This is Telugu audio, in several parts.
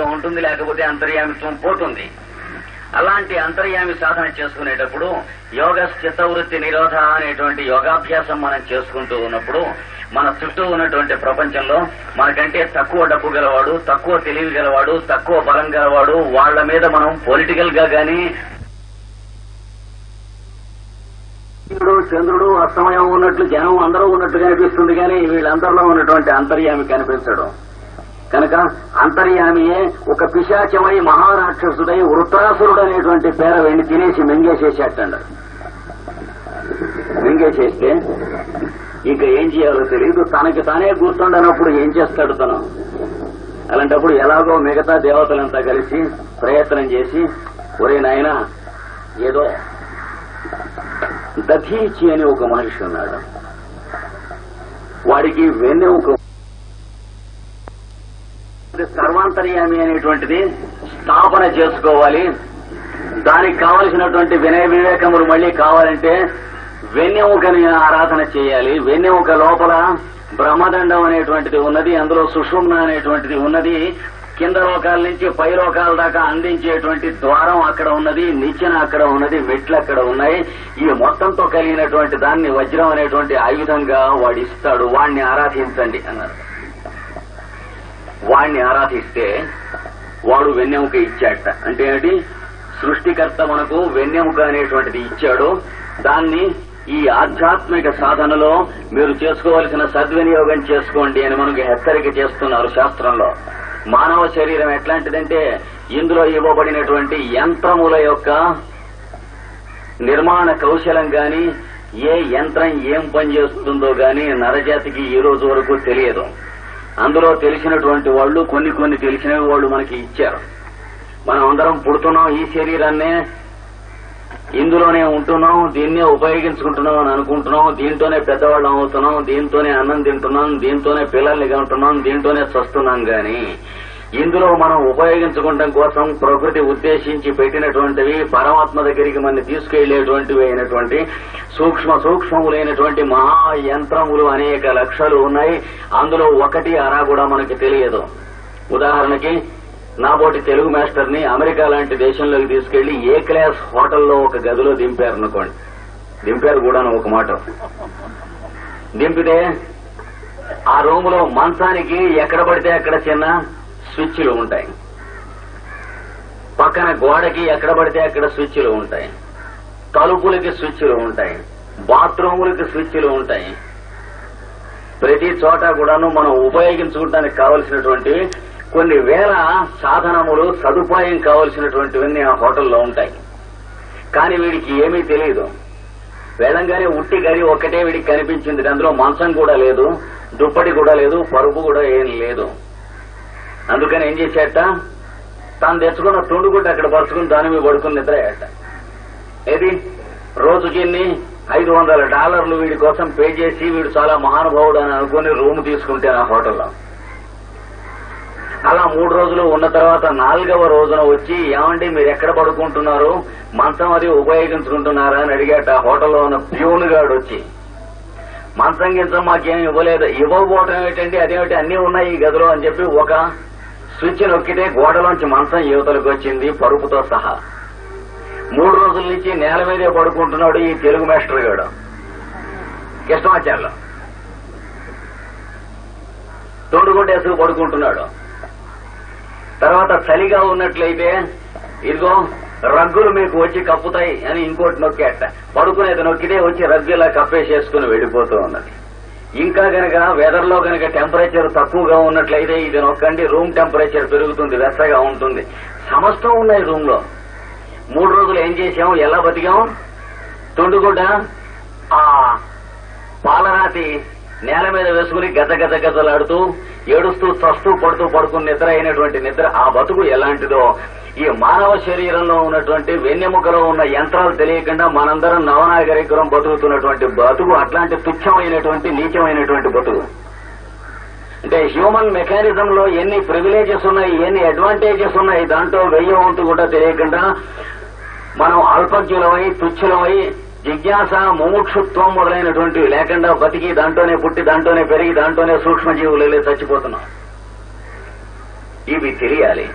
ఉంటుంది లేకపోతే అంతర్యామిత్వం పోతుంది. అలాంటి అంతర్యామి సాధన చేసుకునేటప్పుడు యోగ చిత్తవృత్తి నిరోధ అనేటువంటి యోగాభ్యాసం మనం చేసుకుంటూ ఉన్నప్పుడు మన చుట్టూ ఉన్నటువంటి ప్రపంచంలో మనకంటే తక్కువ డబ్బు గలవాడు తక్కువ తెలివి గలవాడు తక్కువ బలం గలవాడు వాళ్ళ మీద మనం పొలిటికల్గా గాని చంద్రుడు అస్తమయం ఉన్నట్లు జనం అందరూ ఉన్నట్లు కనిపిస్తుంది కానీ వీళ్ళందరిలో ఉన్నటువంటి అంతర్యామి కనిపించడం. కనుక అంతర్యామియే ఒక పిశాచమై మహారాక్షసుడై వృత్రాసురుడు అనేటువంటి పేర వెళ్ళి తినేసి మింగేసేసేటండి. మింగేసేస్తే ఇంకా ఏం చేయాలో తెలియదు తనకి తానే గుర్తుండనప్పుడు ఏం చేస్తాడు తను? అలాంటప్పుడు ఎలాగో మిగతా దేవతలంతా కలిసి ప్రయత్నం చేసి ఒరే నాయన ఏదో దధీచి అని ఒక మనిషి ఉన్నాడు. వాడికి వెన్నెముక అంతర్యామి అనేటువంటిది స్థాపన చేసుకోవాలి. దానికి కావలసినటువంటి వినయ వివేకములు మళ్ళీ కావాలంటే వెన్నెముకని ఆరాధన చేయాలి. వెన్నెముక లోపల బ్రహ్మదండం అనేటువంటిది ఉన్నది అందులో సుషుమ్న అనేటువంటిది ఉన్నది కింద లోకాల నుంచి పై లోకాల దాకా అందించేటువంటి ద్వారం అక్కడ ఉన్నది నిచ్చెన అక్కడ ఉన్నది మెట్లు అక్కడ ఉన్నాయి. ఈ మొత్తంతో కలిగినటువంటి దాన్ని వజ్రం అనేటువంటి ఆయుధంగా వాడు ఇస్తాడు. వాణ్ణి ఆరాధించండి అన్నారు. వాణ్ణి ఆరాధిస్తే వాడు వెన్నెముక ఇచ్చాట. అంటే ఏంటి? సృష్టికర్త మనకు వెన్నెముక అనేటువంటిది ఇచ్చాడు. దాన్ని ఈ ఆధ్యాత్మిక సాధనలో మీరు చేసుకోవలసిన సద్వినియోగం చేసుకోండి అని మనకు హెచ్చరిక చేస్తున్నారు శాస్త్రంలో. మానవ శరీరం ఎట్లాంటిదంటే ఇందులో ఇవ్వబడినటువంటి యంత్రముల యొక్క నిర్మాణ కౌశలం గాని ఏ యంత్రం ఏం పనిచేస్తుందో గాని నరజాతికి ఈ రోజు వరకు తెలియదు. అందులో తెలిసినటువంటి వాళ్ళు కొన్ని కొన్ని తెలిసినవి వాళ్ళు మనకి ఇచ్చారు. మనం అందరం పుడుతున్నాం ఈ శరీరాన్నే ఇందులోనే ఉంటున్నాం దీన్నే ఉపయోగించుకుంటున్నాం అని అనుకుంటున్నాం దీంతోనే పెద్దవాళ్ళం అవుతున్నాం దీంతోనే అన్నం తింటున్నాం దీంతోనే పిల్లల్ని కంటున్నాం దీంతోనే చస్తున్నాం కానీ ఇందులో మనం ఉపయోగించుకోవడం కోసం ప్రకృతి ఉద్దేశించి పెట్టినటువంటివి పరమాత్మ దగ్గరికి మన తీసుకెళ్ళేటువంటివి అయినటువంటి సూక్ష్మ సూక్ష్మములైనటువంటి మహాయంత్రములు అనేక లక్షలు ఉన్నాయి. అందులో ఒకటి అరా కూడా మనకి తెలియదు. ఉదాహరణకి నాబోటి తెలుగు మాస్టర్ని అమెరికా లాంటి దేశంలోకి తీసుకెళ్ళి ఏ క్లాస్ హోటల్లో ఒక గదిలో దింపారు అనుకోండి. దింపారు కూడా ఒక మాట. దింపితే ఆ రూమ్లో మంచానికి ఎక్కడ పడితే అక్కడ చిన్న స్విచ్లు ఉంటాయి. పక్కన గోడకి ఎక్కడ పడితే అక్కడ స్విచ్లు ఉంటాయి. తలుపులకి స్విచ్లు ఉంటాయి. బాత్రూములకి స్విచ్లు ఉంటాయి. ప్రతి చోట కూడాను మనం ఉపయోగించుకోవడానికి కావలసినటువంటి కొన్ని వేల సాధనములు సదుపాయం కావలసినటువంటివన్నీ ఆ హోటల్లో ఉంటాయి. కానీ వీడికి ఏమీ తెలియదు. వేదంగానే ఉట్టి గది ఒక్కటే వీడికి కనిపించింది. అందులో మంచం కూడా లేదు దుప్పటి కూడా లేదు పరుపు కూడా ఏం లేదు. అందుకని ఏం చేసేట? తాను తెచ్చుకున్న తుండుగుడ్డ అక్కడ పరుచుకుని దాని మీద పడుకుని నిద్రయ్యాట ఏది? రోజుకి ఐదు వందల డాలర్లు వీడి కోసం పే చేసి వీడు చాలా మహానుభావుడు అని అనుకుని రూమ్ తీసుకుంటే ఆ హోటల్లో. అలా మూడు రోజులు ఉన్న తర్వాత నాలుగవ రోజున వచ్చి ఏమండి మీరు ఎక్కడ పడుకుంటున్నారు? మంచం అది ఉపయోగించుకుంటున్నారా? అని అడిగాట హోటల్లో ఉన్న ప్యూన్ గాడు వచ్చి. మంచం గించం మాకేం ఇవ్వలేదు. ఇవ్వకపోవటం ఏంటండి అదేమిటి? అన్ని ఉన్నాయి ఈ గదిలో అని చెప్పి ఒక స్విచ్ నొక్కితే గోడలోంచి మంచం యువతలకు వచ్చింది పరుపుతో సహా. మూడు రోజుల నుంచి నేల మీదే పడుకుంటున్నాడు ఈ తెలుగు మాస్టర్ గాడు. కృష్ణమాచార్యులు. తొండుగుడ్డేసుకు పడుకుంటున్నాడు. తర్వాత చలిగా ఉన్నట్లయితే ఇదిగో రగ్గులు మీకు వచ్చి కప్పుతాయి అని ఇంకోటి నొక్కేట. పడుకునేది నొక్కితే వచ్చి రగ్గులా కప్పేసేసుకుని వెళ్ళిపోతూ ఉన్నది. ఇంకా గనక వెదర్లో గనక టెంపరేచర్ తక్కువగా ఉన్నట్లయితే ఇది నొక్కండి. రూమ్ టెంపరేచర్ పెరుగుతుంది వెచ్చగా ఉంటుంది. సమస్తం ఉన్నాయి రూమ్లో. మూడు రోజులు ఏం చేసాం ఎలా బతికాం తుండుగుడ్డ ఆ పాలరాతి నేల మీద వేసుకుని గజ గజ గజలాడుతూ ఏడుస్తూ చస్తూ పడుతూ పడుకుని నిద్ర అయినటువంటి నిద్ర ఆ బతుకు ఎలాంటిదో ఈ మానవ శరీరంలో ఉన్నటువంటి వెన్నెముకలో ఉన్న యంత్రాలు తెలియకుండా మనందరం నవనాగరికరం బతుకుతున్నటువంటి బతుకు అట్లాంటి తుచ్చమైనటువంటి నీచమైనటువంటి బతుకు. అంటే హ్యూమన్ మెకానిజం లో ఎన్ని ప్రివిలేజెస్ ఉన్నాయి ఎన్ని అడ్వాంటేజెస్ ఉన్నాయి దాంట్లో వెయ్యి వంతు కూడా తెలియకుండా మనం అల్పజ్ఞులమై తుచ్చులమై జిజ్ఞాస ముముక్షుత్వం మొదలైనటువంటివి లేకుండా బతికి దాంట్లోనే పుట్టి దాంట్లోనే పెరిగి దాంట్లోనే సూక్ష్మజీవులు చచ్చిపోతున్నాం. ఇవి తెలియాలి.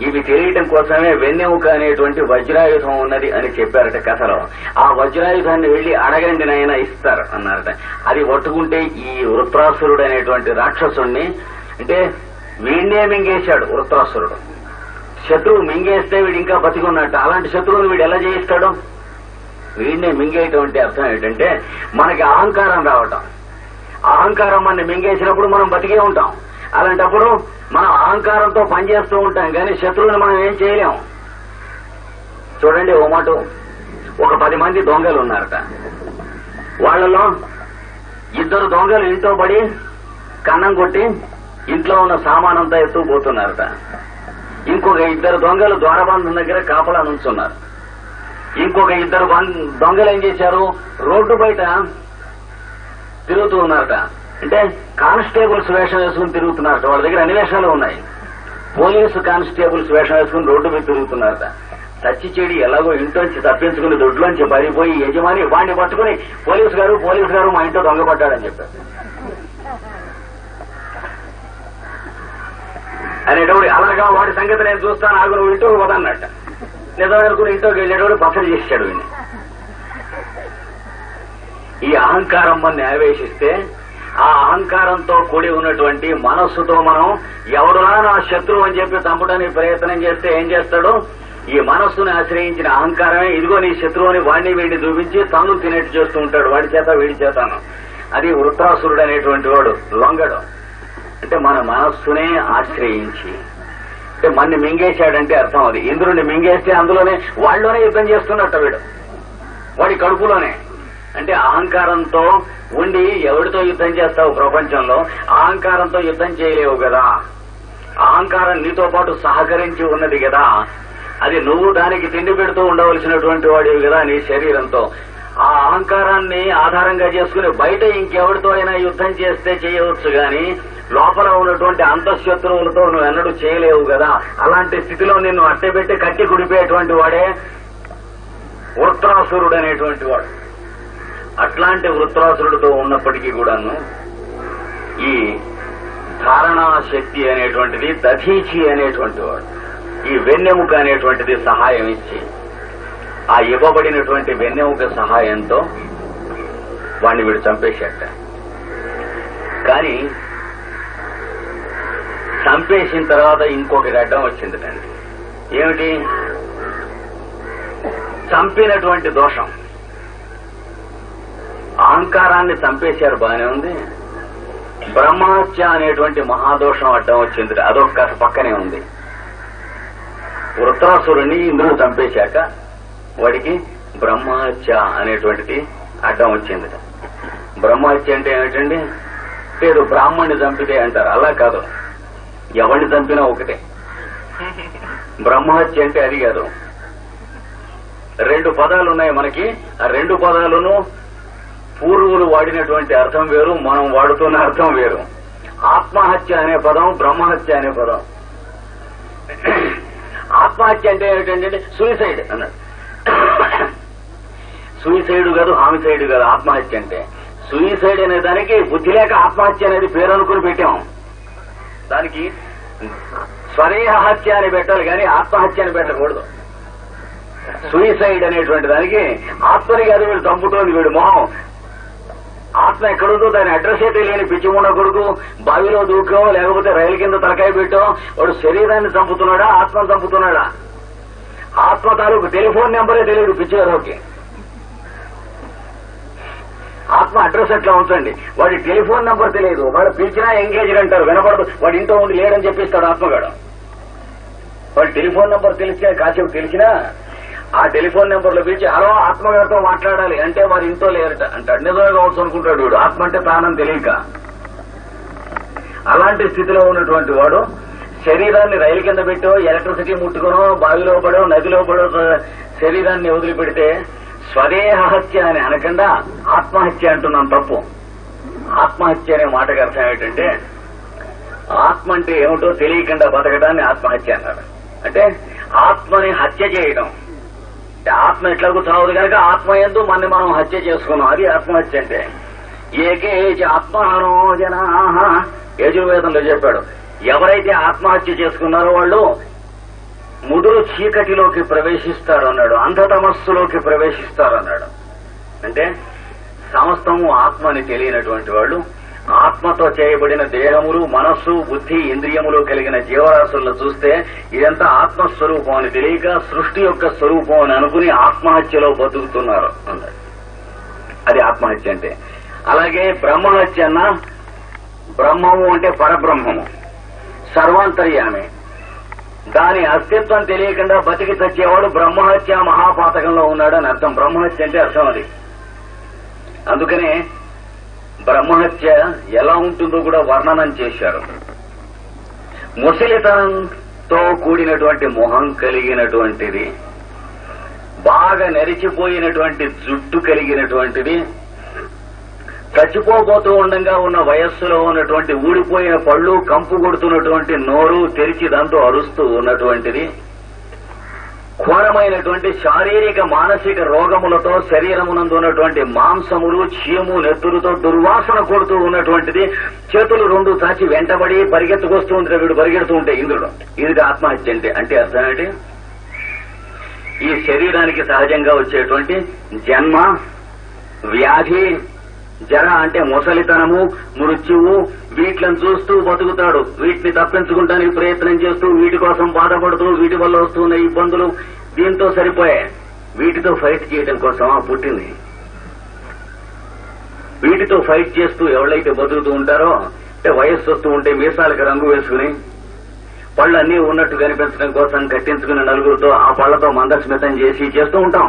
ఇవి తెలియటం కోసమే వెన్నెముక అనేటువంటి వజ్రాయుధం ఉన్నది అని చెప్పారట కథలో. ఆ వజ్రాయుధాన్ని వెళ్ళి అడగండి నాయన ఇస్తారు అన్నారట. అది పట్టుకుంటే ఈ వృత్రాసురుడు అనేటువంటి రాక్షసుణ్ణి అంటే వీడినే మింగేశాడు వృత్రాసురుడు. శత్రువు మింగేస్తే వీడు ఇంకా బతికున్నట్టు. అలాంటి శత్రువుని వీడు ఎలా చేయిస్తాడు వీడినే మింగేటువంటి అర్థం ఏంటంటే మనకి అహంకారం రావటం. అహంకారం మన మింగేసినప్పుడు మనం బతికే ఉంటాం. అలాంటప్పుడు మనం అహంకారంతో పనిచేస్తూ ఉంటాం కానీ శత్రువుని మనం ఏం చేయలేం. చూడండి ఓ మాట. ఒక పది మంది దొంగలు ఉన్నారట. వాళ్ళలో ఇద్దరు దొంగలు ఇంట్లో పడి కన్నం కొట్టి ఇంట్లో ఉన్న సామానంతా ఎత్తుకుపోతున్నారట ఇంకొక ఇద్దరు దొంగలు ద్వారబంధం దగ్గర కాపలా నుంచున్నారు. ఇంకొక ఇద్దరు దొంగలు ఏం చేశారు? రోడ్డు బయట తిరుగుతూ ఉన్నారట. అంటే కానిస్టేబుల్స్ వేషం వేసుకుని తిరుగుతున్నారట వాళ్ళ దగ్గర అన్ని వేషాలు ఉన్నాయి. పోలీసు కానిస్టేబుల్స్ వేషం వేసుకుని రోడ్డు మీద తిరుగుతున్నారట. చచ్చి చెడి ఎలాగో ఇంట్లోంచి తప్పించుకుని దొడ్లోంచి పారిపోయి యజమాని వాడిని పట్టుకుని పోలీసు గారు పోలీసు గారు మా ఇంట్లో దొంగపడ్డాడని చెప్పారు. అనేటప్పుడు అలాగా వాడి సంగతి నేను చూస్తాను ఆగు నువ్వు ఇంట్లోకి పోదన్నట్ట నిజం అనుకుని ఇంట్లోకి వెళ్ళేటప్పుడు పచ్చడి చేశాడు ఈ అహంకారం మన ఆవేశిస్తే ఆ అహంకారంతో కూడి ఉన్నటువంటి మనస్సుతో మనం ఎవరునా నా శత్రువు అని చెప్పి చంపడానికి ప్రయత్నం చేస్తే ఏం చేస్తాడు? ఈ మనస్సుని ఆశ్రయించిన అహంకారమే ఇదిగో నీ శత్రువుని వాడిని వీడిని చూపించి తను తినేట్టు చేస్తూ ఉంటాడు. వాడి చేత వీడి చేతను అది వృత్రాసురుడు అనేటువంటి వాడు లొంగడు. అంటే మన మనస్సునే ఆశ్రయించి. అంటే మన్ని మింగేశాడంటే అర్థం అది. ఇంద్రుడిని మింగేస్తే అందులోనే వాళ్ళలోనే యుద్ధం చేస్తున్నట్టు వీడు. వాడి కడుపులోనే. అంటే అహంకారంతో ఉండి ఎవరితో యుద్ధం చేస్తావు ప్రపంచంలో? అహంకారంతో యుద్ధం చేయలేవు కదా. అహంకారం నీతో పాటు సహకరించి ఉన్నది కదా. అది నువ్వు దానికి తిండి పెడుతూ ఉండవలసినటువంటి వాడివి కదా నీ శరీరంతో. ఆ అహంకారాన్ని ఆధారంగా చేసుకుని బయట ఇంకెవరితో అయినా యుద్ధం చేస్తే చేయవచ్చు గాని లోపల ఉన్నటువంటి అంతఃశత్రువులతో నువ్వు ఎన్నడూ చేయలేవు కదా. అలాంటి స్థితిలో నిన్ను అట్టెపెట్టి కట్టి కుడిపేటువంటి వాడే వృత్రాసురుడు అనేటువంటి వాడు. అట్లాంటి వృత్రాసురుడితో ఉన్నప్పటికీ కూడాను ఈ ధారణా శక్తి అనేటువంటిది దధీచి అనేటువంటి వాడు ఈ వెన్నెముక అనేటువంటిది సహాయం ఇచ్చి ఆ ఇవ్వబడినటువంటి వెన్నెముక సహాయంతో వాడిని వీడు చంపేశాట కానీ చంపేసిన తర్వాత ఇంకొకటి అడ్డం వచ్చింది ఏమిటి? చంపినటువంటి దోషం. అహంకారాన్ని చంపేశారు బానే ఉంది. బ్రహ్మహత్య అనేటువంటి మహాదోషం అడ్డం వచ్చింది అదొక కథ పక్కనే ఉంది. వృత్రాసురుణ్ణి ఇంద్రుడు చంపేశాక వాడికి బ్రహ్మహత్య అనేటువంటిది అడ్డం వచ్చింది బ్రహ్మహత్య అంటే ఏమిటండి? లేదు బ్రాహ్మణ్ణి చంపితే అంటారు. అలా కాదు. ఎవరిని చంపినా ఒకటే. బ్రహ్మహత్య అంటే అది కాదు. రెండు పదాలు ఉన్నాయి మనకి. ఆ రెండు పదాలను పూర్వులు వాడినటువంటి అర్థం వేరు మనం వాడుతున్న అర్థం వేరు. ఆత్మహత్య అనే పదం బ్రహ్మహత్య అనే పదం. ఆత్మహత్య అంటే ఏమిటంటే సూయిసైడ్ అన్నాడు సూయిసైడ్ కాదు హామిసైడ్ కాదు ఆత్మహత్య అంటే. సూయిసైడ్ అనే దానికి బుద్ధి లేక ఆత్మహత్య అనేది పేరు అనుకుని పెట్టాం. దానికి స్వరేహ హత్య అని పెట్టాలి కానీ ఆత్మహత్య అని పెట్టకూడదు. సూయిసైడ్ అనేటువంటి దానికి ఆత్మని కాదు వీడు చంపుతోంది వీడు మొహం. ఆత్మ ఎక్కడుందో దాని అడ్రస్ అయితే లేని పిచ్చిముండ కొడుకు బావిలో దూకో లేకపోతే రైలు కింద తలకాయ పెట్టో వాడు శరీరాన్ని చంపుతున్నాడా ఆత్మను చంపుతున్నాడా? ఆత్మ తాలూకు టెలిఫోన్ నెంబరే తెలియదు పిచ్చిగారికి ఆత్మ అడ్రస్ ఎట్లా ఉంచండి? వాడి టెలిఫోన్ నెంబర్ తెలియదు. వాడు పిలిచినా ఎంగేజ్డ్ అంటారు వినపడదు. వాడి ఇంట్లో ఉండి లేడని చెప్పిస్తాడు ఆత్మగాడు. వాడి టెలిఫోన్ నెంబర్ తెలిస్తే కాసేపు తెలిసినా ఆ టెలిఫోన్ నెంబర్లో పిలిచి హలో ఆత్మగారితో మాట్లాడాలి. అంటే వారి ఇంట్లో లేరట. అంటాడు. నిజమే కావచ్చు అనుకుంటాడు వీడు. ఆత్మ అంటే తానని తెలియక. అలాంటి స్థితిలో ఉన్నటువంటి వాడు శరీరాన్ని రైలు కింద పెట్టో ఎలక్ట్రిసిటీ ముట్టుకునో బావిలో పడో నదిలో పడో శరీరాన్ని వదిలిపెడితే స్వదేహహత్య అని అనకుండా ఆత్మహత్య అంటున్నాం తప్పు. ఆత్మహత్య అనే మాటకు అర్థం ఏంటంటే ఆత్మ అంటే ఏమిటో తెలియకుండా బతకడాన్ని ఆత్మహత్య అన్నారు. అంటే ఆత్మని హత్య చేయడం. ఆత్మ ఎట్లాగూ చావదు కనుక ఆత్మ ఎందు మన మనం హత్య చేసుకున్నాం. అది ఆత్మహత్య అంటే. ఏకే ఆత్మహనో జనా యజుర్వేదంలో చెప్పాడు. ఎవరైతే ఆత్మహత్య చేసుకున్నారో వాళ్ళు ముదురు చీకటిలోకి ప్రవేశిస్తారు అన్నాడు అంధతమస్సులోకి ప్రవేశిస్తారు అన్నాడు అంటే సమస్తము ఆత్మని తెలియనటువంటి వాళ్ళు ఆత్మతో చేయబడిన దేహములు మనస్సు బుద్ధి ఇంద్రియములు కలిగిన జీవరాశులను చూస్తే ఇదంతా ఆత్మస్వరూపం అని తెలియక సృష్టి యొక్క స్వరూపం అని అనుకుని ఆత్మహత్యలో బతుకుతున్నారు అన్నాడు అది ఆత్మహత్య అంటే. అలాగే బ్రహ్మహత్య అన్న బ్రహ్మము అంటే పరబ్రహ్మము సర్వాంతర్యామి. దాని అస్తిత్వం తెలియకుండా బతికి చచ్చేవాడు బ్రహ్మహత్య మహాపాతకంలో ఉన్నాడని అర్థం. బ్రహ్మహత్య అంటే అర్థం అది. అందుకనే బ్రహ్మహత్య ఎలా ఉంటుందో కూడా వర్ణనం చేశారు. ముసలితనంతో కూడినటువంటి మొహం కలిగినటువంటిది బాగా నెరిచిపోయినటువంటి జుట్టు కలిగినటువంటిది చచ్చిపోబోతూ ఉండగా ఉన్న వయస్సులో ఉన్నటువంటి ఊడిపోయిన పళ్ళు కంపు కొడుతున్నటువంటి నోరు తెరిచి దాంతో అరుస్తూ ఉన్నటువంటిది ఘోరమైనటువంటి శారీరక మానసిక రోగములతో శరీరమునందు ఉన్నటువంటి మాంసములు చీము నెత్తులతో దుర్వాసన కొడుతూ ఉన్నటువంటిది చేతులు రెండు చాచి వెంటబడి పరిగెత్తుకొస్తూ ఉంటే వీడు పరిగెడుతూ ఉంటే ఇంద్రుడు. ఇది ఆత్మహత్య అంటే అంటే అర్థం ఏంటి? ఈ శరీరానికి సహజంగా వచ్చేటువంటి జన్మ వ్యాధి జర అంటే ముసలితనము మృత్యువు వీటిని చూస్తూ బతుకుతాడు. వీటిని తప్పించుకుంటానికి ప్రయత్నం చేస్తూ వీటి కోసం బాధపడుతూ వీటి వల్ల వస్తున్న ఇబ్బందులు దీంతో సరిపోయే వీటితో ఫైట్ చేయడం కోసం పుట్టింది? వీటితో ఫైట్ చేస్తూ ఎవరైతే బతుకుతూ ఉంటారో అంటే వయస్సు వస్తూ ఉంటే మీసాలకు రంగు వేసుకుని పళ్ళు అన్ని ఉన్నట్టు కనిపించడం కోసం కట్టించుకున్న నలుగురితో ఆ పళ్ళతో మందస్మితం చేసి చేస్తూ ఉంటాం.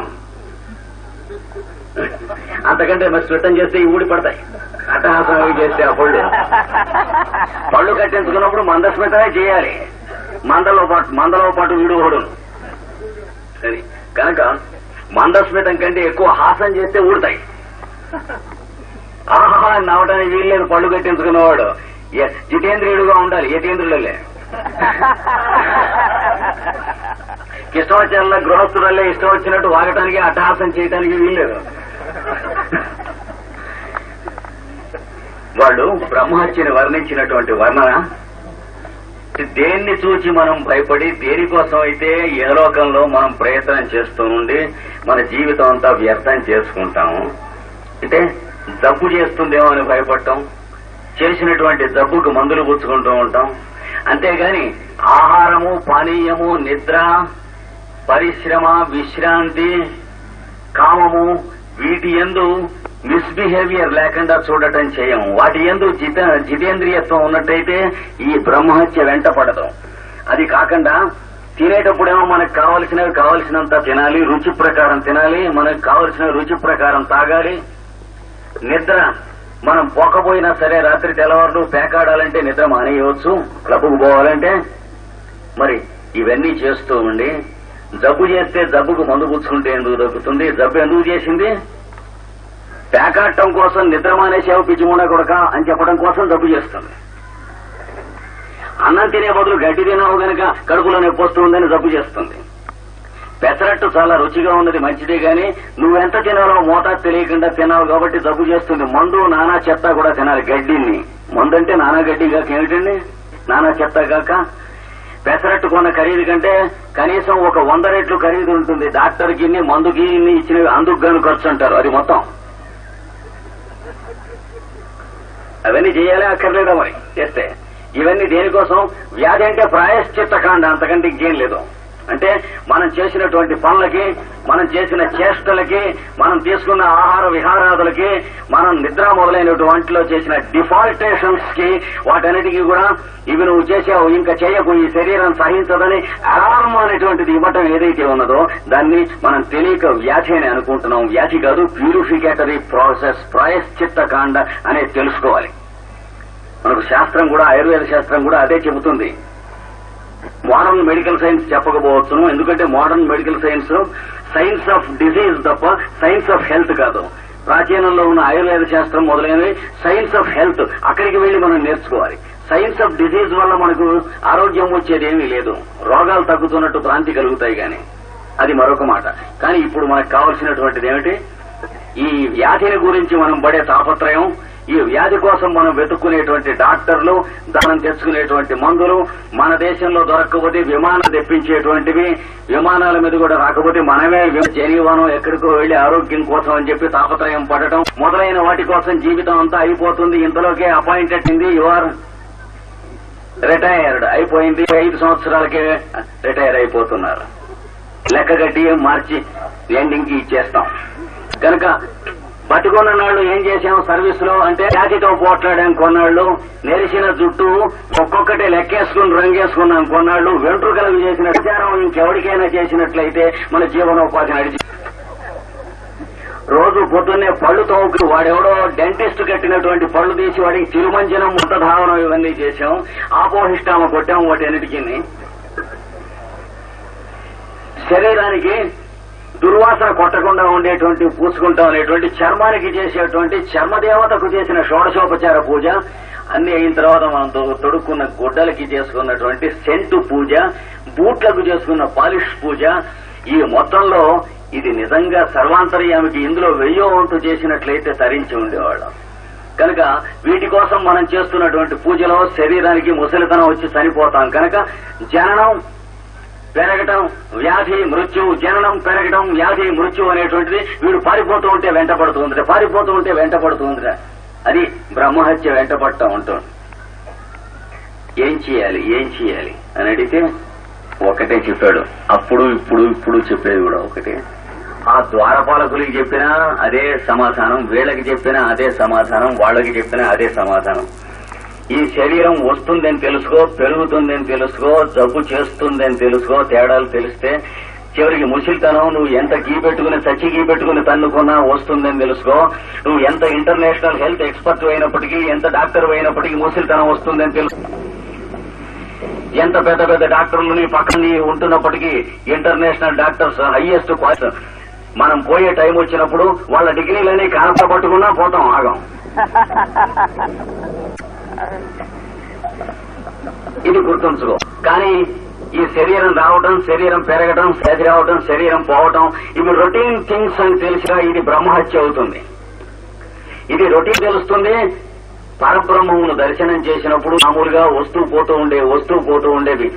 అంతకంటే మరి స్మితం చేస్తే ఇవి ఊడి పడతాయి. అట్టహాసం చేస్తే ఆ పళ్ళు. పళ్ళు కట్టించుకున్నప్పుడు మందస్మితమే చేయాలి. మందలో పాటు మందలో పాటు వీడు ఓడును సరే కనుక మందస్మితం కంటే ఎక్కువ హాసం చేస్తే ఊడతాయి ఆహా నవ్వడానికి వీల్లేదు పళ్ళు కట్టించుకున్నవాడు జితేంద్రియుడుగా ఉండాలి యతేంద్రులే ఇష్టం గృహస్థులల్లే ఇష్టం వచ్చినట్టు వాగటానికి అట్టహాసం చేయడానికి వీల్లేదు. వాళ్ళు బ్రహ్మహత్యని వర్ణించినటువంటి వర్ణన దేన్ని చూచి మనం భయపడి దేనికోసం అయితే ఏ లోకంలో మనం ప్రయత్నం చేస్తూ ఉండి మన జీవితం అంతా వ్యర్థం చేసుకుంటాము? అంటే జబ్బు చేస్తుందేమో అని భయపడటం చేసినటువంటి జబ్బుకు మందులు పుచ్చుకుంటూ ఉంటాం. అంతేగాని ఆహారము పానీయము నిద్ర పరిశ్రమ విశ్రాంతి కామము వీటి ఎందు మిస్బిహేవియర్ లేకుండా చూడటం చేయం. వాటి ఎందు జిత జితేంద్రియత్వం ఉన్నట్టయితే ఈ బ్రహ్మహత్య వెంట పడదు. అది కాకుండా తినేటప్పుడేమో మనకు కావలసినవి కావలసినంత తినాలి రుచి ప్రకారం తినాలి మనకు కావలసిన రుచి ప్రకారం తాగాలి. నిద్ర మనం పోకపోయినా సరే రాత్రి తెల్లవారులు పేకాడాలంటే నిద్ర మానేయవచ్చు క్లబ్కు పోవాలంటే. మరి ఇవన్నీ చేస్తూ ఉండి జబ్బు చేస్తే జబ్బుకు మందు పుచ్చుకుంటే ఎందుకు దొరుకుతుంది? జబ్బు ఎందుకు చేసింది? పేకాడటం కోసం నిద్ర మానేసావు పిచ్చిముండ కొడక అని చెప్పడం కోసం జబ్బు చేస్తుంది. అన్నం తినే బదులు గడ్డి తినావు గనక కడుపులో నొప్పి వస్తుందని జబ్బు చేస్తుంది. పెసరట్టు చాలా రుచిగా ఉన్నది మంచిదే గాని నువ్వెంత తినాలో మోతాదు తెలియకుండా తినావు కాబట్టి జబ్బు చేస్తుంది. మందు నానా చెత్త కూడా తినాలి గడ్డిని. మందు అంటే నానా గడ్డి కాక ఏమిటండి? నానా చెత్త కాక పెసరట్టు కొన్న ఖరీదు కంటే కనీసం ఒక వంద రెట్లు ఖరీదు ఉంటుంది. డాక్టర్ గిన్ని మందు గిన్ని ఇచ్చినవి అందుకు గాను ఖర్చు అంటారు. అది మొత్తం. అవన్నీ చేయాలి అక్కర్లేదా మరి. చేస్తే. ఇవన్నీ దేనికోసం? వ్యాధి అంటే ప్రాయశ్చిత్త కాండ అంతకంటే ఇంకేం లేదు. అంటే మనం చేసినటువంటి పనులకి మనం చేసిన చేష్టలకి మనం తీసుకున్న ఆహార విహారాదులకి మనం నిద్ర మొదలైనటువంటిలో చేసిన డిఫాల్టేషన్స్కి వాటన్నిటికీ కూడా ఇవి నువ్వు చేసావు ఇంకా చేయకు ఈ శరీరం సహించదని అలారం అనేటువంటిది ఇవ్వటం ఏదైతే ఉన్నదో దాన్ని మనం తెలియక వ్యాధి అని అనుకుంటున్నాం. వ్యాధి కాదు ప్యూరిఫికేటరీ ప్రాసెస్ ప్రాయశ్చిత్త కాండ అనేది తెలుసుకోవాలి. మనకు శాస్త్రం కూడా ఆయుర్వేద శాస్త్రం కూడా అదే చెబుతుంది. మోడర్న్ మెడికల్ సైన్స్ చెప్పకపోవచ్చును. ఎందుకంటే modern medical science science of disease తప్ప సైన్స్ ఆఫ్ హెల్త్ కాదు. ప్రాచీనంలో ఉన్న ఆయుర్వేద శాస్త్రం మొదలైనవి సైన్స్ ఆఫ్ హెల్త్. అక్కడికి వెళ్ళి మనం నేర్చుకోవాలి. సైన్స్ ఆఫ్ డిసీజ్ వల్ల మనకు ఆరోగ్యం వచ్చేది ఏమీ లేదు. రోగాలు తగ్గుతున్నట్టు భ్రాంతి కలుగుతాయి గాని. అది మరొక మాట. కానీ ఇప్పుడు మనకు కావలసినటువంటిది ఏమిటి? ఈ వ్యాధిని గురించి మనం పడే తాపత్రయం ఈ వ్యాధి కోసం మనం వెతుక్కునేటువంటి డాక్టర్లు దానం తెచ్చుకునేటువంటి మందులు మన దేశంలో దొరకకపోతే విమానం తెప్పించేటువంటివి విమానాల మీద కూడా రాకపోతే మనమే జనీవనం ఎక్కడికో వెళ్ళి ఆరోగ్యం కోసం అని చెప్పి తాపత్రయం పడటం మొదలైన వాటి కోసం జీవితం అంతా అయిపోతుంది. ఇంతలోకే అపాయింటెడ్ అయింది. యువర్ రిటైర్డ్ అయిపోయింది. ఐదు సంవత్సరాలకే రిటైర్ అయిపోతున్నారు. లెక్క కట్టి మార్చి ఎండింగ్ ఇచ్చేస్తాం. కనుక పట్టుకున్న నాళ్ళు ఏం చేశాం? సర్వీస్లో అంటే జాతితో పోట్లాడాం కొన్నాళ్ళు. నెరిసిన జుట్టు ఒక్కొక్కటి లెక్కేసుకుని రంగేసుకున్నాం కొన్నాళ్ళు. వెంట్రుకలకు చేసిన విచారం ఇంకెవరికైనా చేసినట్లయితే మన జీవనోపాధి నడిచి రోజు పొద్దున్నే పళ్ళు తోకు వాడెవడో డెంటిస్ట్ కట్టినటువంటి పళ్ళు తీసి వాడికి తిరుమంజనం ముట్టధావనం ఇవన్నీ చేశాం. ఆపోహిష్టామ కొట్టాం వాటి అన్నిటికీ శరీరానికి దుర్వాసన కొట్టకుండా ఉండేటువంటి పూసుకుంటాం అనేటువంటి చర్మానికి చేసేటువంటి చర్మదేవతకు చేసిన షోడశోపచార పూజ అన్ని అయిన తర్వాత మనం తొడుక్కున్న గుడ్డలకి చేసుకున్నటువంటి సెంటు పూజ బూట్లకు చేసుకున్న పాలిష్ పూజ ఈ మొత్తంలో ఇది నిజంగా సర్వాంతర్యామికి ఇందులో వెయ్యో వంతు చేసినట్లయితే తరించి ఉండేవాళ్ళం. కనుక వీటి కోసం మనం చేస్తున్నటువంటి పూజలో శరీరానికి ముసలితనం వచ్చి చనిపోతాం. కనుక జననం పెరగటం వ్యాధి మృత్యు జననం పెరగటం వ్యాధి మృత్యు అనేటువంటిది వీడు పారిపోతూ ఉంటే వెంట ఉందిరా పారిపోతూ ఉంటే వెంట ఉందిరా. అది బ్రహ్మహత్య వెంట పడతా ఉంటుంది ఏం చేయాలి ఏం చేయాలి అని అడిగితే ఒకటే చెప్పాడు. అప్పుడు ఇప్పుడు ఇప్పుడు చెప్పేది కూడా ఒకటే. ఆ ద్వారపాలకులకి చెప్పినా అదే సమాధానం వీళ్ళకి చెప్పినా అదే సమాధానం వాళ్ళకి చెప్పినా అదే సమాధానం. ఈ శరీరం వస్తుందని తెలుసుకో పెరుగుతుందని తెలుసుకో జబ్బు చేస్తుందని తెలుసుకో తేడాలు తెలిస్తే చివరికి ముసిల్తనం నువ్వు ఎంత గీ పెట్టుకుని చచ్చి గీ పెట్టుకుని తన్నుకున్నా వస్తుందని తెలుసుకో. నువ్వు ఎంత ఇంటర్నేషనల్ హెల్త్ ఎక్స్పర్ట్ అయినప్పటికీ ఎంత డాక్టర్ అయినప్పటికీ ముసిల్తనం వస్తుందని తెలుసు. ఎంత పెద్ద పెద్ద డాక్టర్లు నీ పక్కన నీ ఉంటున్నప్పటికీ ఇంటర్నేషనల్ డాక్టర్స్ హైయెస్ట్ క్వాలిటీ. మనం పోయే టైం వచ్చినప్పుడు వాళ్ళ డిగ్రీలని కానత పట్టుకున్నా పోతాం ఆగం. ఇది గుర్తుంచుకో. కానీ ఈ శరీరం రావటం శరీరం పెరగటం వ్యాధి రావటం శరీరం పోవటం ఇవి రొటీన్ థింగ్స్ అని తెలిసినా ఇది బ్రహ్మహత్య అవుతుంది. ఇది రొటీన్ తెలుస్తుంది. పరబ్రహ్మమును దర్శనం చేసినప్పుడు మామూలుగా వస్తూ పోతూ ఉండే వస్తూ పోతూ ఉండేవి.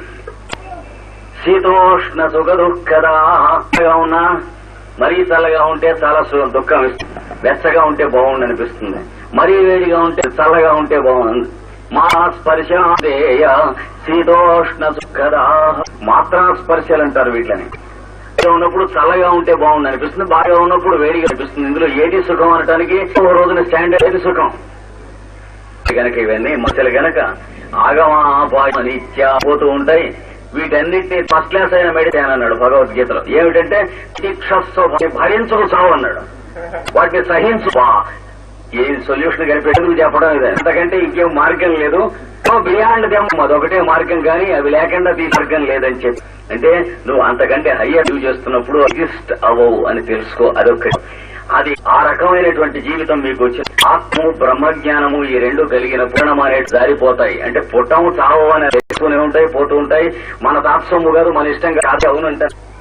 శీతోష్ణ సుఖ దుఃఖదా ఉన్నా మరీ చల్లగా ఉంటే చాలా సు- దుఃఖం వెచ్చగా ఉంటే బాగుండు అనిపిస్తుంది. మరీ వేడిగా ఉంటే చల్లగా ఉంటే బాగుంది మా స్పర్శేయ శీతోష్ణ సుఖదా. మాత్రా స్పర్శలు అంటారు వీటిని ఉన్నప్పుడు చల్లగా ఉంటే బాగుంది అనిపిస్తుంది. బాగా ఉన్నప్పుడు వేడిగా అనిపిస్తుంది. ఇందులో ఏది సుఖం అనడానికి ఓ రోజున స్టాండర్డ్ ఏది సుఖం? గనక ఇవన్నీ మసలు గనక ఆగమా పాయ నిత్య పోతూ ఉంటాయి. వీటన్నిటిని ఫస్ట్ క్లాస్ అయిన మెడిటేన్ అన్నాడు భగవద్గీతలో. ఏమిటంటే శిక్షస్సు భరించుకు చావు అన్నాడు. వాటిని సహించు. ఏ సొల్యూషన్ కనిపెట్టుకు చెప్పడం ఇదే? అంతకంటే ఇంకేం మార్గం లేదు. బియాండ్ దెమ్ అదొకటే మార్గం కానీ అవి లేకుండా తీసి మార్గం లేదని చెప్పి. అంటే నువ్వు అంతకంటే హయ్యర్ డ్యూ చేస్తున్నప్పుడు ఎగ్జిస్ట్ అవ్వవు అని తెలుసుకో అదొకటి అది ఆ రకమైనటువంటి జీవితం మీకు వచ్చింది. ఆత్మ బ్రహ్మజ్ఞానము ఈ రెండు కలిగిన పూర్ణం అనేవి జారిపోతాయి. అంటే పుట్టము చావు అని వస్తూనే ఉంటాయి పోతూ ఉంటాయి. మన తాత్సొమ్ము కాదు మన ఇష్టం కాదు. అవును అంటారు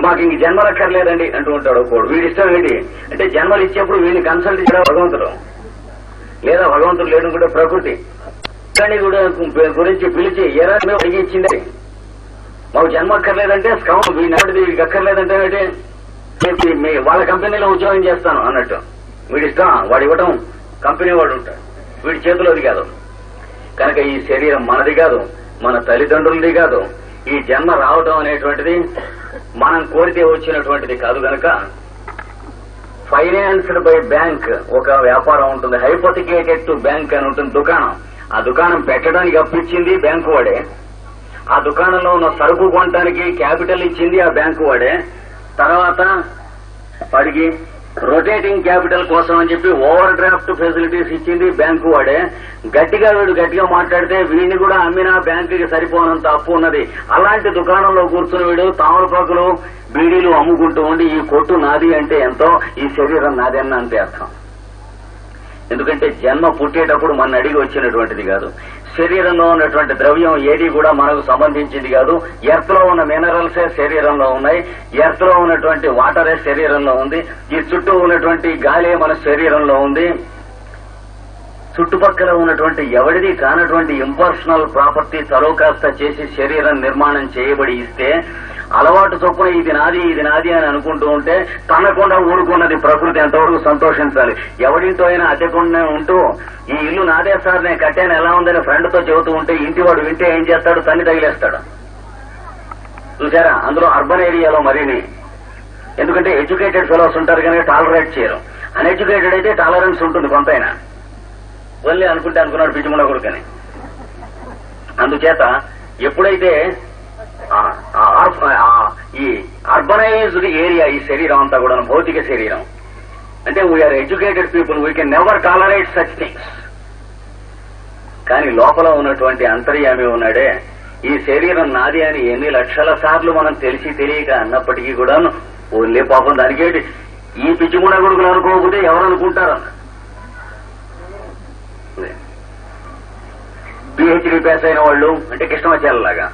మాకు ఇంక జన్మలక్కర్లేదండి అంటూ ఉంటాడు ఒకడు వీడి ఇష్టం ఏంటి? అంటే జన్మలు ఇచ్చేప్పుడు వీడిని కన్సల్ట్ చేయడం భగవంతుడు. లేదా భగవంతుడు లేడు కూడా ప్రకృతి. కానీ కూడా గురించి పిలిచి ఏ మేము అడిగి ఇచ్చింది. మాకు జన్మ అక్కర్లేదంటే స్కౌన్ వీడి నాటిది వీడికి అక్కర్లేదంటే ఏంటి? మీ- మీ వాళ్ళ కంపెనీలో ఉద్యోగం చేస్తాను అన్నట్టు. వీడి ఇష్టం వాడు ఇవ్వటం కంపెనీ వాడు ఉంటాడు. వీడి చేతిలోది కాదు. కనుక ఈ శరీరం మనది కాదు మన తల్లిదండ్రులది కాదు. ఈ జన్మ రావడం అనేటువంటిది మనం కోరితే వచ్చినటువంటిది కాదు గనక ఫైనాన్స్డ్ బై బ్యాంక్ ఒక వ్యాపారం ఉంటుంది. హైపోటికేటెడ్ టు బ్యాంక్ అని ఉంటుంది దుకాణం. ఆ దుకాణం పెట్టడానికి అప్పిచ్చింది బ్యాంకు వాడే. ఆ దుకాణంలో ఉన్న సరుకు కొనడానికి క్యాపిటల్ ఇచ్చింది ఆ బ్యాంకు వాడే. తర్వాత వాడికి రొటేటింగ్ క్యాపిటల్ కోసం అని చెప్పి ఓవర్ డ్రాఫ్ట్ ఫెసిలిటీస్ ఇచ్చింది బ్యాంకు వాడే. గట్టిగా వీడు గట్టిగా మాట్లాడితే వీడిని కూడా అమ్మినా బ్యాంకుకి సరిపోనంత అప్పు ఉన్నది. అలాంటి దుకాణంలో కూర్చుని వీడు తామలపాకులు బీడీలు అమ్ముకుంటూ ఉండి ఈ కొట్టు నాది అంటే ఎంతో ఈ శరీరం నాదన్న అంతే అర్థం. ఎందుకంటే జన్మ పుట్టేటప్పుడు మన అడిగి వచ్చినటువంటిది కాదు. శరీరంలో ఉన్నటువంటి ద్రవ్యం ఏది కూడా మనకు సంబంధించింది కాదు. ఎర్త్లో ఉన్న మినరల్సే శరీరంలో ఉన్నాయి. ఎర్త్లో ఉన్నటువంటి వాటరే శరీరంలో ఉంది. ఈ చుట్టూ ఉన్నటువంటి గాలి మన శరీరంలో ఉంది. చుట్టుపక్కల ఉన్నటువంటి ఎవడిది కానటువంటి ఇంపర్సనల్ ప్రాపర్టీ తలో కాస్త చేసి శరీరం నిర్మాణం చేయబడి ఇస్తే అలవాటు చొప్పున ఇది నాది ఇది నాది అని అనుకుంటూ ఉంటే తనకుండా ఊరుకున్నది ప్రకృతి ఎంతవరకు సంతోషించాలి. ఎవడింతో అయినా అద్దెకుండా ఉంటూ ఈ ఇల్లు నాదే సార్ నేను కట్టాను ఎలా ఉందని ఫ్రెండ్తో చెబుతూ ఉంటే ఇంటి వాడు వింటే ఏం చేస్తాడు? తన్ని తగిలేస్తాడు. చూసారా? అందులో అర్బన్ ఏరియాలో మరిని. ఎందుకంటే ఎడ్యుకేటెడ్ ఫెలోస్ ఉంటారు కనుక టాలరేట్ చేయరు. అన్ఎడ్యుకేటెడ్ అయితే టాలరెన్స్ ఉంటుంది కొంతైనా. ఓన్లీ అనుకుంటే అనుకున్నాడు పిచ్చిమల కొడుకని. అందుచేత ఎప్పుడైతే ఈ అర్బనైజ్డ్ ఏరియా ఈ శరీరం అంతా కూడా భౌతిక శరీరం. అంటే we are educated people we can never tolerate such things కానీ లోపల ఉన్నటువంటి అంతర్యామి ఉన్నాడే ఈ శరీరం నాది అని ఎన్ని లక్షల సార్లు మనం తెలిసి తెలియక అన్నప్పటికీ కూడా ఓన్లే పాపం దానికేంటి? ఈ పిచ్చిముండ కొడుకులు అనుకోకపోతే ఎవరు అనుకుంటారన్న పిహెచ్డి పాస్ అయిన వాళ్ళు అంటే కృష్ణమాచార్యలాగా.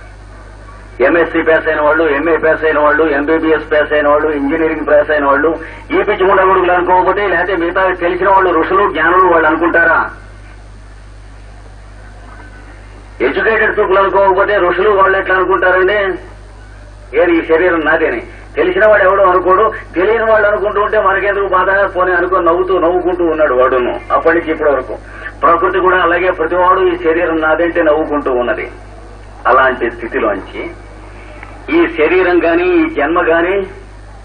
ఎంఎస్సీ పాస్ అయిన వాళ్ళు ఎంఏ పాస్ అయిన వాళ్ళు ఎంబీబీఎస్ పాస్ అయిన వాళ్ళు ఇంజనీరింగ్ పాస్ అయిన వాళ్ళు ఈ పిచ్చి కొడుకులు అనుకోకపోతే లేకపోతే మిగతా తెలిసిన వాళ్ళు ఋషులు జ్ఞానులు వాళ్ళు అనుకుంటారా? ఎడ్యుకేటెడ్ పీపుల్ అనుకోకపోతే ఋషులు వాళ్ళు ఎట్లా అనుకుంటారండి? ఏది ఈ శరీరం నాదేని. తెలిసిన వాడు ఎవడో అనుకోడు తెలియని వాళ్ళు అనుకుంటూ ఉంటే మనకెందుకు బాధ? పోనీ అనుకో నవ్వుతూ నవ్వుకుంటూ ఉన్నాడు వాడును. అప్పటి నుంచి ఇప్పటి వరకు. ప్రకృతి కూడా అలాగే ప్రతివాడు ఈ శరీరం నాదంటే నవ్వుకుంటూ ఉన్నది. అలాంటి స్థితిలోంచి ఈ శరీరం గాని ఈ జన్మ గాని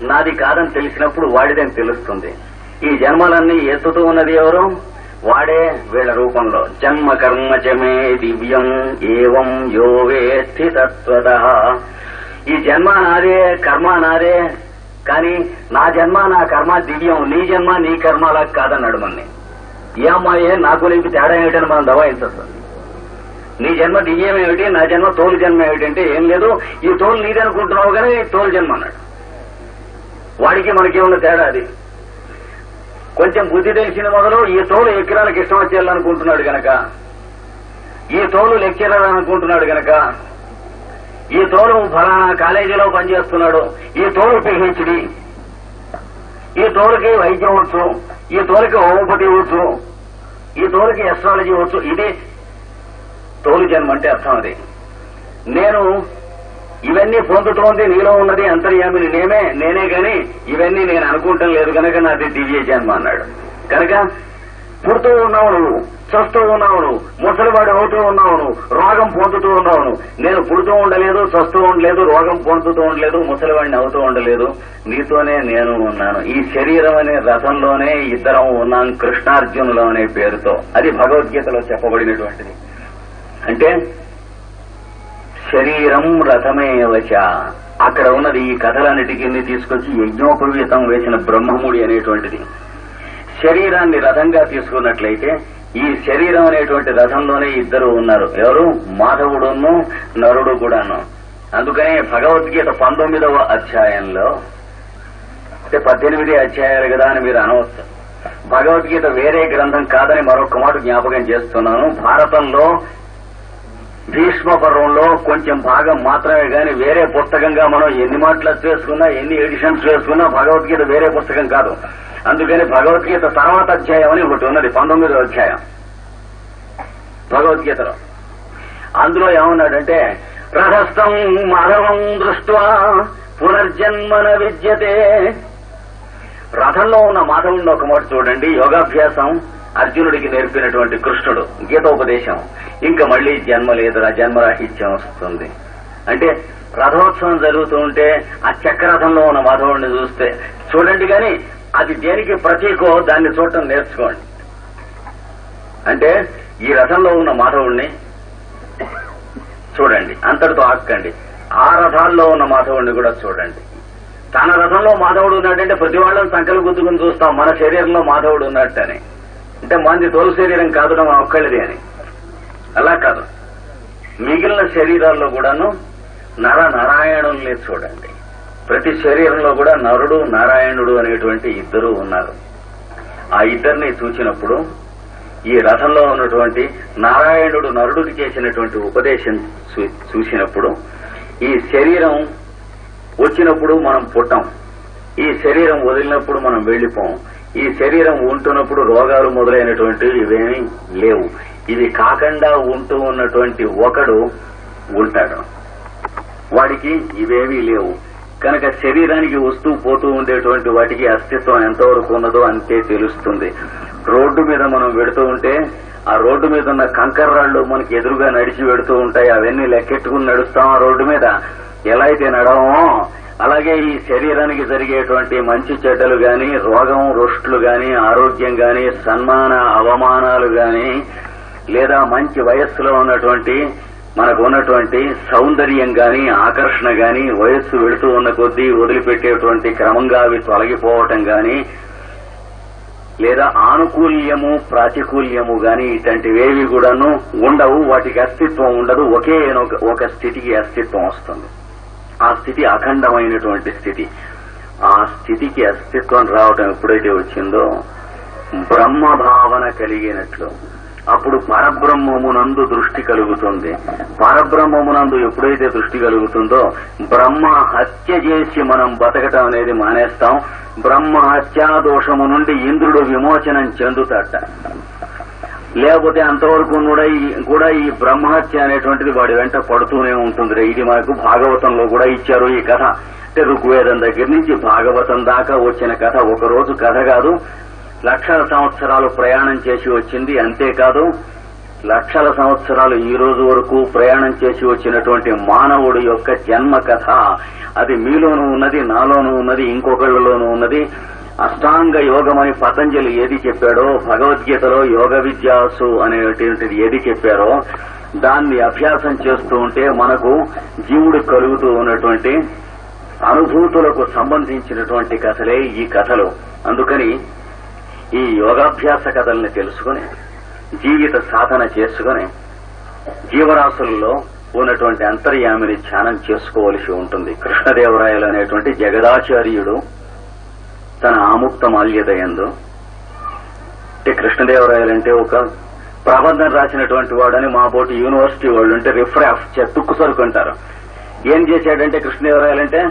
నాది కాదని తెలిసినప్పుడు వాడిదని తెలుస్తుంది. ఈ జన్మలన్నీ ఎత్తుతూ ఉన్నది ఎవరు? వాడే వీళ్ళ రూపంలో. జన్మ కర్మ జమే దివ్యం ఏవం యో వేత్తి తత్వద ఈ జన్మ నాదే కర్మ నాదే కానీ నా జన్మ నా కర్మ దివ్యం. నీ జన్మ నీ కర్మలా కాదన్నాడు మన్ని. ఏ అమ్మాయే నాకు నీకు తేడా ఏమిటని మనం దవాయించచ్చు నీ జన్మ దివ్యం ఏమిటి? నా జన్మ తోలు జన్మ ఏమిటంటే ఏం లేదు. ఈ తోలు నీదనుకుంటున్నావు కానీ ఈ తోలు జన్మ అన్నాడు. వాడికి మనకేమున్న తేడా అది? కొంచెం బుద్ధి తెలిసిన మొదలు ఈ తోలు ఎక్కిరాలకు ఇష్టం వచ్చేయాలనుకుంటున్నాడు గనక. ఈ తోలు లెక్కిరాలనుకుంటున్నాడు గనక. ఈ తోలు ఫలానా కాలేజీలో పనిచేస్తున్నాడు. ఈ తోలు పిహెచ్డి. ఈ తోలుకి వైద్యం వచ్చు. ఈ తోలుకి హోమోపతి వచ్చు. ఈ తోలుకి ఎస్ట్రాలజీ వచ్చు. ఇది తోలు జన్మ అంటే అర్థం అది. నేను ఇవన్నీ పొందుతోంది నీలో ఉన్నది అంతర్యామిని నేనే నేనే గాని ఇవన్నీ నేను అనుకుంటం లేదు కనుక నాది దివ్య జన్మ అన్నాడు. కనుక పుడుతూ ఉన్నావు నువ్వు చస్తూ ఉన్నావు నువ్వు ముసలివాడు అవుతూ ఉన్నావు నువ్వు రోగం పొందుతూ ఉన్నావు నేను పుడుతూ ఉండలేదు చస్తూ ఉండలేదు రోగం పొందుతూ ఉండలేదు ముసలివాడిని అవుతూ ఉండలేదు. నీతోనే నేను ఉన్నాను. ఈ శరీరం అనే రథంలోనే ఇద్దరం ఉన్నాం కృష్ణార్జునులు అనే పేరుతో. అది భగవద్గీతలో చెప్పబడినటువంటిది. అంటే శరీరం రథమేవచ అక్కడ ఉన్నది ఈ కథలన్నిటికీ తీసుకొచ్చి యజ్ఞోపవీతం వేసిన బ్రహ్మముడి అనేటువంటిది. శరీరాన్ని రథంగా తీసుకున్నట్లయితే ఈ శరీరం అనేటువంటి రథంలోనే ఇద్దరు ఉన్నారు. ఎవరు? మాధవుడును నరుడు కూడాను. అందుకనే భగవద్గీత పంతొమ్మిదవ అధ్యాయంలో అంటే పద్దెనిమిది అధ్యాయాలు కదా అని మీరు అనవచ్చు. భగవద్గీత వేరే గ్రంథం కాదని మరొక మాట జ్ఞాపకం చేస్తున్నాను. భారతంలో భీష్మ పర్వంలో కొంచెం భాగం మాత్రమే గాని వేరే పుస్తకంగా మనం ఎన్ని మాటలు చేసుకున్నా ఎన్ని ఎడిషన్స్ వేసుకున్నా భగవద్గీత వేరే పుస్తకం కాదు. అందుకని భగవద్గీత తర్వాత అధ్యాయం అని ఒకటి ఉన్నది పంతొమ్మిదో అధ్యాయం. భగవద్గీతలో. అందులో ఏమన్నాడంటే రథస్థం మాధవం దృష్ట్వా పునర్జన్మన విద్యతే. రథంలో ఉన్న మాధవుడిని ఒక మాట చూడండి యోగాభ్యాసం అర్జునుడికి నేర్పినటువంటి కృష్ణుడు గీతోపదేశం. ఇంకా మళ్ళీ జన్మ లేదురా జన్మరాహిత్యం వస్తుంది. అంటే రథోత్సవం జరుగుతూ ఉంటే ఆ చక్రరథంలో ఉన్న మాధవుడిని చూస్తే చూడండి కానీ అది దేనికి ప్రతీకో దాన్ని చూడటం నేర్చుకోండి. అంటే ఈ రథంలో ఉన్న మాధవుడిని చూడండి అంతటితో ఆక్కండి ఆ రథాల్లో ఉన్న మాధవుడిని కూడా చూడండి. తన రథంలో మాధవుడు ఉన్నాడంటే ప్రతి వాళ్ళని సంకలు గుద్దుకుని చూస్తాం మన శరీరంలో మాధవుడు ఉన్నట్టని అంటే మంది తోలు శరీరం కాదడం మన ఒక్కళ్ళది అని. అలా కాదు. మిగిలిన శరీరాల్లో కూడాను నర నారాయణుల్ని చూడండి. ప్రతి శరీరంలో కూడా నరుడు నారాయణుడు అనేటువంటి ఇద్దరు ఉన్నారు. ఆ ఇద్దరిని చూసినప్పుడు ఈ రథంలో ఉన్నటువంటి నారాయణుడు నరుడికి చేసినటువంటి ఉపదేశం చూ- చూసినప్పుడు ఈ శరీరం వచ్చినప్పుడు మనం పుట్టాం. ఈ శరీరం వదిలినప్పుడు మనం వెళ్ళిపోం ఈ శరీరం ఉంటున్నప్పుడు రోగాలు మొదలైనటువంటివి ఇవేమీ లేవు. ఇవి కాకుండా ఉంటూ ఉన్నటువంటి ఒకడు ఉంటాడు. వాడికి ఇవేమీ లేవు. కనుక శరీరానికి వస్తూ పోతూ ఉండేటువంటి వాటికి అస్తిత్వం ఎంతవరకు ఉన్నదో అంతే తెలుస్తుంది. రోడ్డు మీద మనం వెడుతూ ఉంటే ఆ రోడ్డు మీద ఉన్న కంకర రాళ్ళు మనకి ఎదురుగా నడిచి వెడుతూ ఉంటాయి. అవన్నీ లెక్కెట్టుకుని నడుస్తాం ఆ రోడ్డు మీద. ఎలా అయితే నడవమో అలాగే ఈ శరీరానికి జరిగేటువంటి మంచి చెడ్డలు గాని రోగం రుష్టులు గాని ఆరోగ్యం గాని సన్మాన అవమానాలు గాని లేదా మంచి వయస్సులో ఉన్నటువంటి మనకు ఉన్నటువంటి సౌందర్యం గాని ఆకర్షణ గాని వయస్సు వెళుతూ ఉన్న కొద్దీ వదిలిపెట్టేటువంటి క్రమంగా అవి తొలగిపోవటం గాని లేదా ఆనుకూల్యము ప్రాతికూల్యము గాని ఇటువంటివేవి కూడాను ఉండవు. వాటికి అస్తిత్వం ఉండదు. ఒకే ఒక స్థితికి అస్తిత్వం వస్తుంది. ఆ స్థితి అఖండమైనటువంటి స్థితి. ఆ స్థితికి అస్తిత్వం రావటం ఎప్పుడైతే వచ్చిందో బ్రహ్మ భావన కలిగినట్లు. అప్పుడు పరబ్రహ్మమునందు దృష్టి కలుగుతుంది. పరబ్రహ్మమునందు ఎప్పుడైతే దృష్టి కలుగుతుందో బ్రహ్మ హత్య చేసి మనం బతకటం అనేది మానేస్తాం. బ్రహ్మ హత్యా దోషము నుండి ఇంద్రుడు విమోచనం చెందుతాట లేకపోతే అంతవరకు కూడా ఈ- కూడా ఈ బ్రహ్మహత్య అనేటువంటిది వాడి వెంట పడుతూనే ఉంటుంది ఇది మనకు భాగవతంలో కూడా ఇచ్చారు ఈ కథ. అంటే ఋగ్వేదం దగ్గర నుంచి భాగవతం దాకా వచ్చిన కథ. ఒక రోజు కథ కాదు లక్షల సంవత్సరాలు ప్రయాణం చేసి వచ్చింది. అంతేకాదు లక్షల సంవత్సరాలు ఈ రోజు వరకు ప్రయాణం చేసి వచ్చినటువంటి మానవుడి యొక్క జన్మ కథ అది మీలోనూ ఉన్నది నాలోనూ ఉన్నది ఇంకొకళ్ళలోనూ ఉన్నది. అష్టాంగ యోగం అని పతంజలి ఏది చెప్పాడో భగవద్గీతలో యోగ విద్యాసు అనేటువంటిది ఏది చెప్పారో దాన్ని అభ్యాసం చేస్తూ ఉంటే మనకు జీవుడు కలుగుతూ ఉన్నటువంటి అనుభూతులకు సంబంధించినటువంటి కథలే ఈ కథలు. అందుకని ఈ యోగాభ్యాస కథల్ని తెలుసుకుని జీవిత సాధన చేసుకుని జీవరాశుల్లో ఉన్నటువంటి అంతర్యామిని ధ్యానం చేసుకోవలసి ఉంటుంది. కృష్ణదేవరాయలు అనేటువంటి జగదాచార్యుడు తన ఆముక్త మాల్యత ఎందు. అంటే కృష్ణదేవరాయలు అంటే ఒక ప్రబంధం రాసినటువంటి వాడని మా పోటీ యూనివర్సిటీ వాళ్ళు అంటే రిఫ్రాఫ్ తుక్కు సరుకు అంటారు. ఏం చేశాడంటే కృష్ణదేవరాయలు అంటే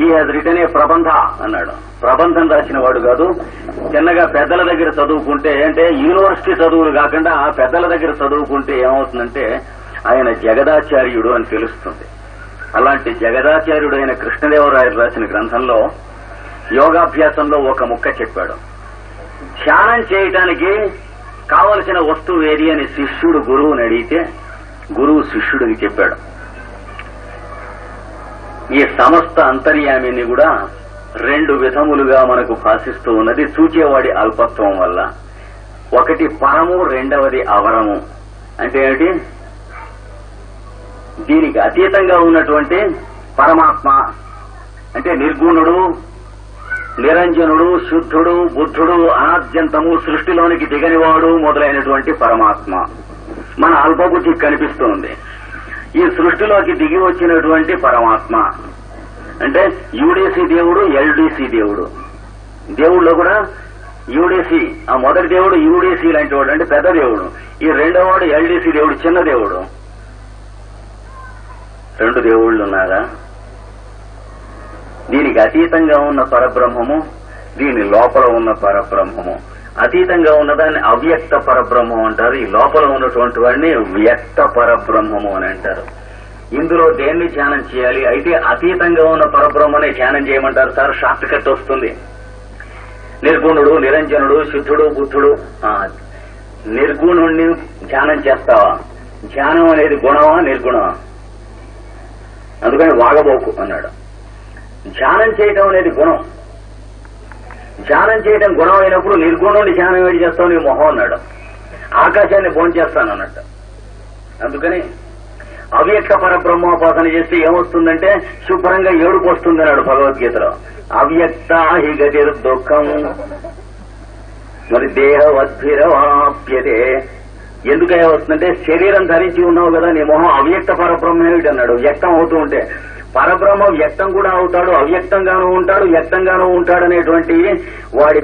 he has return a prabandha అన్నాడు. ప్రబంధం రాసిన వాడు కాదు చిన్నగా పెద్దల దగ్గర చదువుకుంటే అంటే యూనివర్సిటీ చదువులు కాకుండా ఆ పెద్దల దగ్గర చదువుకుంటే ఏమవుతుందంటే ఆయన జగదాచార్యుడు అని తెలుస్తుంది. అలాంటి జగదాచార్యుడు అయిన కృష్ణదేవరాయలు రాసిన గ్రంథంలో యోగాభ్యాసంలో ఒక ముక్క చెప్పాడు. ధ్యానం చేయటానికి కావలసిన వస్తువు ఏది అని శిష్యుడు గురువుని అడిగితే గురువు శిష్యుడికి చెప్పాడు. ఈ సమస్త అంతర్యామిని కూడా రెండు విధములుగా మనకు భాషిస్తూ ఉన్నది. చూచేవాడి అల్పత్వం వల్ల. ఒకటి పరము రెండవది అవరము. అంటే ఏమిటి? దీనికి అతీతంగా ఉన్నటువంటి పరమాత్మ. అంటే నిర్గుణుడు నిరంజనుడు శుద్ధుడు బుద్ధుడు అనాద్యంతము సృష్టిలోనికి దిగనివాడు మొదలైనటువంటి పరమాత్మ. మన అల్పబుద్ధి కనిపిస్తోంది. ఈ సృష్టిలోకి దిగి వచ్చినటువంటి పరమాత్మ. అంటే యూడీసీ దేవుడు ఎల్డీసీ దేవుడు. దేవుళ్ళు కూడా యూడీసీ. ఆ మొదటి దేవుడు యూడీసీ లాంటి వాడు అంటే పెద్ద దేవుడు. ఈ రెండో వాడు ఎల్డీసీ దేవుడు చిన్న దేవుడు. రెండు దేవుళ్ళు ఉన్నారా? దీనికి అతీతంగా ఉన్న పరబ్రహ్మము దీని లోపల ఉన్న పరబ్రహ్మము. అతీతంగా ఉన్నదాన్ని అవ్యక్త పరబ్రహ్మం అంటారు. ఈ లోపల ఉన్నటువంటి వాడిని వ్యక్త పరబ్రహ్మము అని అంటారు. ఇందులో దేన్ని ధ్యానం చేయాలి? అయితే అతీతంగా ఉన్న పరబ్రహ్మనే ధ్యానం చేయమంటారు సార్. షార్ట్ కట్ వస్తుంది. నిర్గుణుడు నిరంజనుడు శుద్ధుడు బుద్ధుడు నిర్గుణుణ్ణి ధ్యానం చేస్తావా? ధ్యానం అనేది గుణమా నిర్గుణమా? అందుకని వాగబోకు అన్నాడు. ధ్యానం చేయటం అనేది గుణం. ధ్యానం చేయటం గుణం అయినప్పుడు నిర్గుణుడి ధ్యానం ఏడు చేస్తావు నీ మొహం అన్నాడు. ఆకాశాన్ని భోంచేస్తాను అన్నట్టు. అందుకని అవ్యక్త పరబ్రహ్మోపాసన చేస్తే ఏమొస్తుందంటే శుభ్రంగా ఏడుపు వస్తుంది అన్నాడు భగవద్గీతలో. అవ్యక్త హి గతిర్ దుఃఖం. మరి దేహవద్భిరవాప్యతే. ఎందుకయ్యా వస్తుందంటే శరీరం ధరించి ఉన్నావు కదా నీ మొహం అవ్యక్త పరబ్రహ్మేమిటి అన్నాడు. వ్యక్తం అవుతూ ఉంటే పరబ్రహ్మ వ్యక్తం కూడా అవుతాడు అవ్యక్తంగానూ ఉంటాడు వ్యక్తంగానూ ఉంటాడు అనేటువంటి వాడి